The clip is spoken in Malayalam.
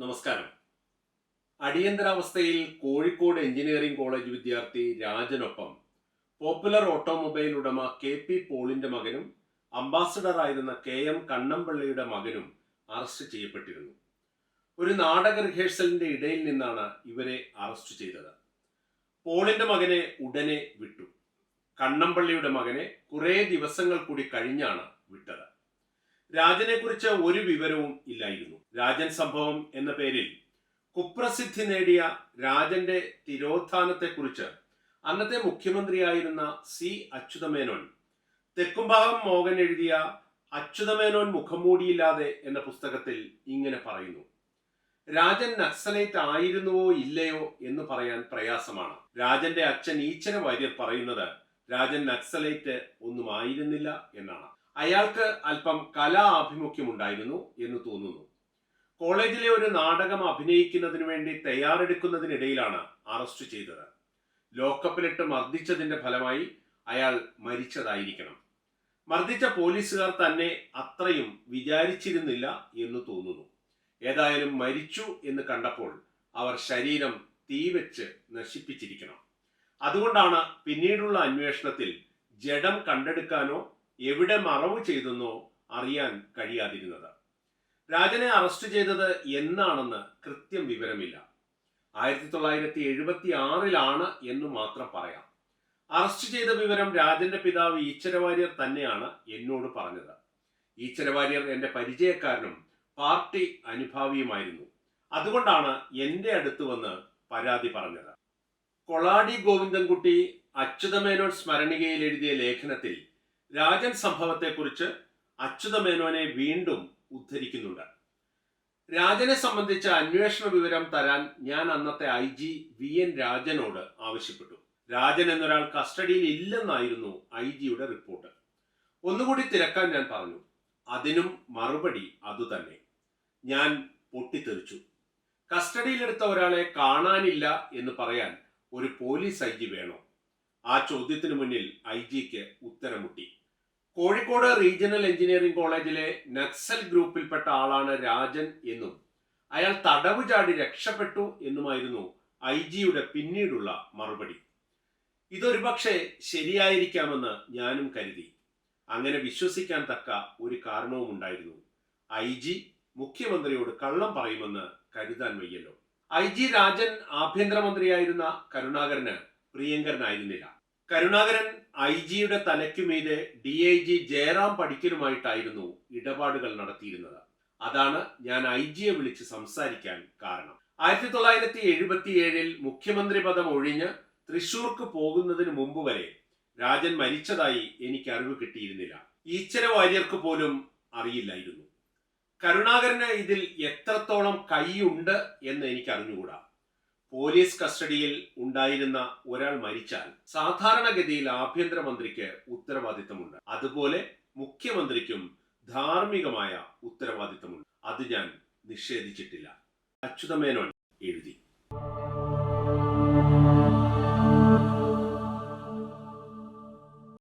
നമസ്കാരം. അടിയന്തരാവസ്ഥയിൽ കോഴിക്കോട് എഞ്ചിനീയറിംഗ് കോളേജ് വിദ്യാർത്ഥി രാജനൊപ്പം പോപ്പുലർ ഓട്ടോമൊബൈൽ ഉടമ കെ പി പോളിന്റെ മകനും അംബാസഡർ ആയിരുന്ന കെ എം കണ്ണമ്പള്ളിയുടെ മകനും അറസ്റ്റ് ചെയ്യപ്പെട്ടിരുന്നു. ഒരു നാടക റിഹേഴ്സലിന്റെ ഇടയിൽ നിന്നാണ് ഇവരെ അറസ്റ്റ് ചെയ്തത്. പോളിന്റെ മകനെ ഉടനെ വിട്ടു. കണ്ണമ്പള്ളിയുടെ മകനെ കുറേ ദിവസങ്ങൾ കൂടി കഴിഞ്ഞാണ് വിട്ടത്. രാജനെ കുറിച്ച് ഒരു വിവരവും ഇല്ലായിരുന്നു. രാജൻ സംഭവം എന്ന പേരിൽ കുപ്രസിദ്ധി നേടിയ രാജന്റെ തിരോധാനത്തെക്കുറിച്ച് അന്നത്തെ മുഖ്യമന്ത്രിയായിരുന്ന സി. അച്യുതമേനോൻ തെക്കുംഭാഗം മോഹൻ എഴുതിയ അച്യുതമേനോൻ മുഖംമൂടിയില്ലാതെ എന്ന പുസ്തകത്തിൽ ഇങ്ങനെ പറയുന്നു. രാജൻ നക്സലേറ്റ് ആയിരുന്നുവോ ഇല്ലയോ എന്ന് പറയാൻ പ്രയാസമാണ്. രാജന്റെ അച്ഛൻ ഈച്ചന വാര്യർ പറയുന്നത് രാജൻ നക്സലേറ്റ് ഒന്നും ആയിരുന്നില്ല എന്നാണ്. അയാൾക്ക് അല്പം കലാ ആഭിമുഖ്യമുണ്ടായിരുന്നു എന്ന് തോന്നുന്നു. കോളേജിലെ ഒരു നാടകം അഭിനയിക്കുന്നതിന് വേണ്ടി തയ്യാറെടുക്കുന്നതിനിടയിലാണ് അറസ്റ്റ് ചെയ്തത്. ലോക്കപ്പിലിട്ട് മർദ്ദിച്ചതിന്റെ ഫലമായി അയാൾ മരിച്ചതായിരിക്കണം. മർദ്ദിച്ച പോലീസുകാർ തന്നെ അത്രയും വിചാരിച്ചിരുന്നില്ല എന്ന് തോന്നുന്നു. ഏതായാലും മരിച്ചു എന്ന് കണ്ടപ്പോൾ അവർ ശരീരം തീവെച്ച് നശിപ്പിച്ചിരിക്കണം. അതുകൊണ്ടാണ് പിന്നീടുള്ള അന്വേഷണത്തിൽ ജഡം കണ്ടെടുക്കാനോ എവിടെ മറവ് ചെയ്തെന്നോ അറിയാൻ കഴിയാതിരുന്നത്. രാജനെ അറസ്റ്റ് ചെയ്തത് എന്നാണെന്ന് കൃത്യം വിവരമില്ല. ആയിരത്തി തൊള്ളായിരത്തി എഴുപത്തി ആറിലാണ് എന്ന് മാത്രം പറയാം. അറസ്റ്റ് ചെയ്ത വിവരം രാജന്റെ പിതാവ് ഈശ്വരവാര്യർ തന്നെയാണ് എന്നോട് പറഞ്ഞത്. ഈശ്വരവാര്യർ എന്റെ പരിചയക്കാരനും പാർട്ടി അനുഭാവിയുമായിരുന്നു. അതുകൊണ്ടാണ് എന്റെ അടുത്ത് വന്ന് പരാതി പറഞ്ഞത്. കൊളാടി ഗോവിന്ദൻകുട്ടി അച്യുതമേനോൻ സ്മരണികയിൽ എഴുതിയ ലേഖനത്തിൽ രാജൻ സംഭവത്തെക്കുറിച്ച് അച്യുതമേനോനെ വീണ്ടും ഉദ്ധരിക്കുന്നുണ്ട്. രാജനെ സംബന്ധിച്ച അന്വേഷണ വിവരം തരാൻ ഞാൻ അന്നത്തെ ഐ ജി വി എൻ രാജനോട് ആവശ്യപ്പെട്ടു. രാജൻ എന്നൊരാൾ കസ്റ്റഡിയിൽ ഇല്ലെന്നായിരുന്നു ഐ ജിയുടെ റിപ്പോർട്ട്. ഒന്നുകൂടി തിരക്കാൻ ഞാൻ പറഞ്ഞു. അതിനും മറുപടി അതുതന്നെ. ഞാൻ പൊട്ടിത്തെറിച്ചു. കസ്റ്റഡിയിലെടുത്ത ഒരാളെ കാണാനില്ല എന്ന് പറയാൻ ഒരു പോലീസ് ഐ ജി വേണോ? ആ ചോദ്യത്തിന് മുന്നിൽ ഐ ജിക്ക് ഉത്തരം മുട്ടി കോഴിക്കോട് റീജിയണൽ എഞ്ചിനീയറിംഗ് കോളേജിലെ നക്സൽ ഗ്രൂപ്പിൽപ്പെട്ട ആളാണ് രാജൻ എന്നും അയാൾ തടവ് ചാടി രക്ഷപ്പെട്ടു എന്നുമായിരുന്നു ഐ ജിയുടെ പിന്നീടുള്ള മറുപടി. ഇതൊരുപക്ഷെ ശരിയായിരിക്കാമെന്ന് ഞാനും കരുതി. അങ്ങനെ വിശ്വസിക്കാൻ തക്ക ഒരു കാരണവും ഉണ്ടായിരുന്നു. ഐ ജി മുഖ്യമന്ത്രിയോട് കള്ളം പറയുമെന്ന് കരുതാൻ വയ്യല്ലോ. ഐ ജി രാജൻ ആഭ്യന്തരമന്ത്രിയായിരുന്ന കരുണാകരന് പ്രിയങ്കരനായിരുന്നില്ല. കരുണാകരൻ ഐ ജിയുടെ തലയ്ക്കുമീതെ ഡി ഐ ജി ജയറാം പഠിക്കലുമായിട്ടായിരുന്നു ഇടപാടുകൾ നടത്തിയിരുന്നത്. അതാണ് ഞാൻ ഐ ജിയെ വിളിച്ച് സംസാരിക്കാൻ കാരണം. ആയിരത്തി തൊള്ളായിരത്തി എഴുപത്തി ഏഴിൽ മുഖ്യമന്ത്രി പദം ഒഴിഞ്ഞ് തൃശൂർക്ക് പോകുന്നതിന് മുമ്പ് വരെ രാജൻ മരിച്ചതായി എനിക്ക് അറിവ് കിട്ടിയിരുന്നില്ല. ഈശ്വര വാര്യർക്ക് പോലും അറിയില്ലായിരുന്നു. കരുണാകരന് ഇതിൽ എത്രത്തോളം കൈയുണ്ട് എന്ന് എനിക്ക് അറിഞ്ഞുകൂടാ പോലീസ് കസ്റ്റഡിയിൽ ഉണ്ടായിരുന്ന ഒരാൾ മരിച്ചാൽ സാധാരണഗതിയിൽ ആഭ്യന്തരമന്ത്രിക്ക് ഉത്തരവാദിത്തമുണ്ട്. അതുപോലെ മുഖ്യമന്ത്രിക്കും ധാർമ്മികമായ ഉത്തരവാദിത്തമുണ്ട്. അത് ഞാൻ നിഷേധിച്ചിട്ടില്ല. അച്യുതമേനോൻ എഴുതി.